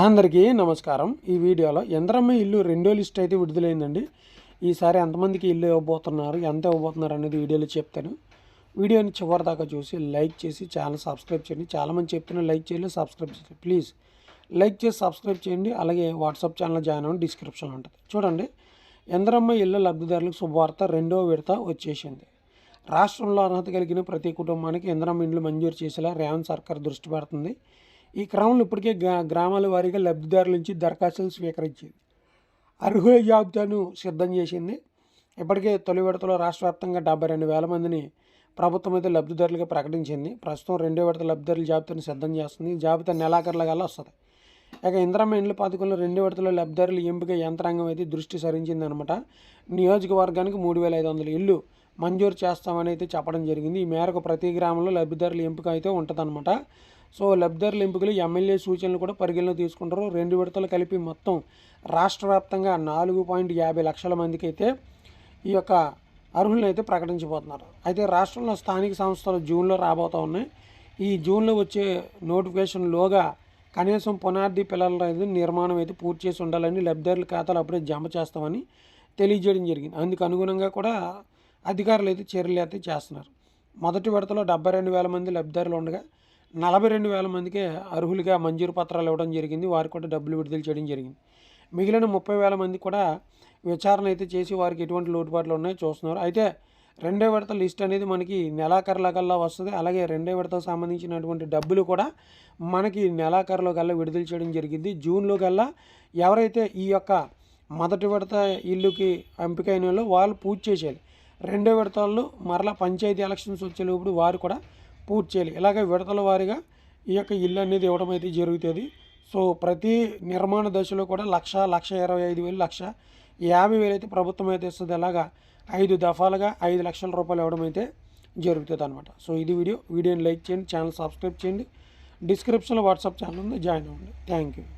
అందరికీ నమస్కారం. ఈ వీడియోలో ఎందరమ్మ ఇల్లు రెండో లిస్ట్ అయితే విడుదలైందండి. ఈసారి ఎంతమందికి ఇల్లు ఇవ్వబోతున్నారు ఎంత ఇవ్వబోతున్నారు అనేది వీడియోలో చెప్తాను. వీడియోని చివరి దాకా చూసి లైక్ చేసి ఛానల్ సబ్స్క్రైబ్ చేయండి. చాలామంది చెప్తున్నా లైక్ చేయాలి సబ్స్క్రైబ్ చేయండి. ప్లీజ్ లైక్ చేసి సబ్స్క్రైబ్ చేయండి. అలాగే వాట్సాప్ ఛానల్ జాయిన్ అవ్వండి. డిస్క్రిప్షన్లో ఉంటుంది. చూడండి ఎందరమ్మ ఇల్లు లబ్ధిదారులకు శుభవార్త రెండో విడత వచ్చేసింది. రాష్ట్రంలో అర్హత కలిగిన ప్రతి కుటుంబానికి ఇంద్రమ్మ ఇండ్లు మంజూరు చేసేలా రేవంత్ సర్కార్ దృష్టి పెడుతుంది. ఈ క్రమంలో ఇప్పటికే గ్రామాల వారీగా లబ్ధిదారుల నుంచి దరఖాస్తులు స్వీకరించింది. అర్హుల జాబితాను సిద్ధం చేసింది. ఇప్పటికే తొలి విడతలో రాష్ట్ర వ్యాప్తంగా డెబ్బై రెండు వేల మందిని ప్రభుత్వం అయితే లబ్ధిదారులుగా ప్రకటించింది. ప్రస్తుతం రెండో విడత లబ్ధిదారుల జాబితాను సిద్ధం చేస్తుంది. జాబితా నెలాఖరుల కల్లా వస్తుంది. ఇక ఇంద్రమ్మ ఇండ్ల పథకంలో రెండు విడతలో లబ్ధిదారుల ఎంపిక యంత్రాంగం అయితే దృష్టి సారించింది అనమాట నియోజకవర్గానికి మూడు వేల ఐదు వందల ఇల్లు మంజూరు చేస్తామని అయితే చెప్పడం జరిగింది. ఈ మేరకు ప్రతి గ్రామంలో లబ్ధిదారుల ఎంపిక అయితే ఉంటుందన్నమాట. సో లబ్ధిదారుల ఎంపికలు ఎమ్మెల్యే సూచనలు కూడా పరిగణలో తీసుకుంటారు. రెండు విడతలు కలిపి మొత్తం రాష్ట్ర వ్యాప్తంగా నాలుగు పాయింట్ యాభై లక్షల మందికి అయితే ఈ యొక్క అర్హులను అయితే ప్రకటించబోతున్నారు. అయితే రాష్ట్రంలో స్థానిక సంస్థలు జూన్లో రాబోతూ ఉన్నాయి. ఈ జూన్లో వచ్చే నోటిఫికేషన్లోగా కనీసం పునాది పిల్లల అయితే నిర్మాణం అయితే పూర్తి చేసి ఉండాలని లబ్ధిదారుల ఖాతాలు అప్పుడే జమ చేస్తామని తెలియజేయడం జరిగింది. అందుకు అనుగుణంగా కూడా అధికారులు అయితే చర్యలు అయితే చేస్తున్నారు. మొదటి విడతలో డెబ్బై రెండు వేల మంది లబ్ధిదారులు ఉండగా నలభై రెండు వేల మందికే అర్హులుగా మంజూరు పత్రాలు ఇవ్వడం జరిగింది. వారికి కూడా డబ్బులు విడుదల చేయడం జరిగింది. మిగిలిన ముప్పై వేల మంది కూడా విచారణ అయితే చేసి వారికి ఎటువంటి లోటుపాట్లు ఉన్నాయో చూస్తున్నారు. అయితే రెండో విడత లిస్ట్ అనేది మనకి నెలాఖరుల కల్లా వస్తుంది. అలాగే రెండో విడతకు సంబంధించినటువంటి డబ్బులు కూడా మనకి నెలాఖరులో కల్లా విడుదల చేయడం జరిగింది. జూన్లో కల్లా ఎవరైతే ఈ యొక్క మొదటి విడత ఇల్లుకి ఎంపికైన వాళ్ళు వాళ్ళు పూర్తి చేసేయాలి. రెండో విడతల్లో మరలా పంచాయతీ ఎలక్షన్స్ వచ్చేటప్పుడు వారు కూడా పూర్తి చేయాలి. ఇలాగే విడతల వారీగా ఈ యొక్క ఇల్లు అనేది ఇవ్వడం అయితే జరుగుతుంది. సో ప్రతి నిర్మాణ దశలో కూడా లక్ష లక్ష ఇరవై ఐదు వేలు లక్ష యాభై వేలు అయితే ప్రభుత్వం అయితే ఇస్తుంది. అలాగా ఐదు దఫాలుగా ఐదు లక్షల రూపాయలు ఇవ్వడం అయితే జరుగుతుంది అనమాట సో ఇది వీడియో. వీడియోని లైక్ చేయండి ఛానల్ సబ్స్క్రైబ్ చేయండి. డిస్క్రిప్షన్లో వాట్సాప్ ఛానల్ ఉంది. జాయిన్ అవ్వండి. Thank you.